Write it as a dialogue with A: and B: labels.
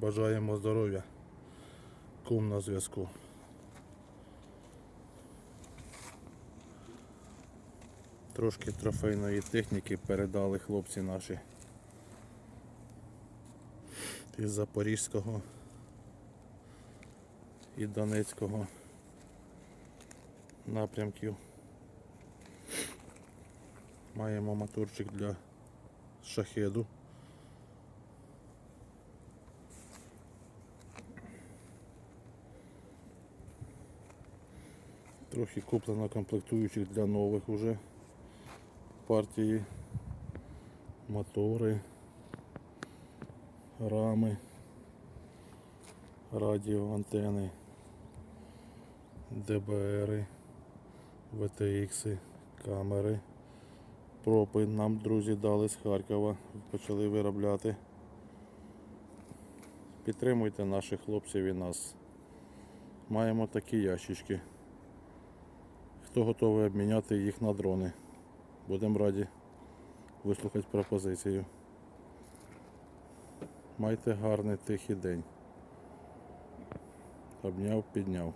A: Бажаємо здоров'я. Кум на зв'язку. Трошки трофейної техніки передали хлопці наші із Запорізького і Донецького напрямків. Маємо моторчик для шахеду. Трохи куплено комплектуючих для нових уже партії, мотори, рами, радіоантени, ДБРи, ВТХ, камери. Пропи нам друзі дали з Харкова, почали виробляти. Підтримуйте наших хлопців і нас. Маємо такі ящички. Хто готовий обміняти їх на дрони? Будемо раді вислухати пропозицію. Майте гарний тихий день. Обняв, підняв.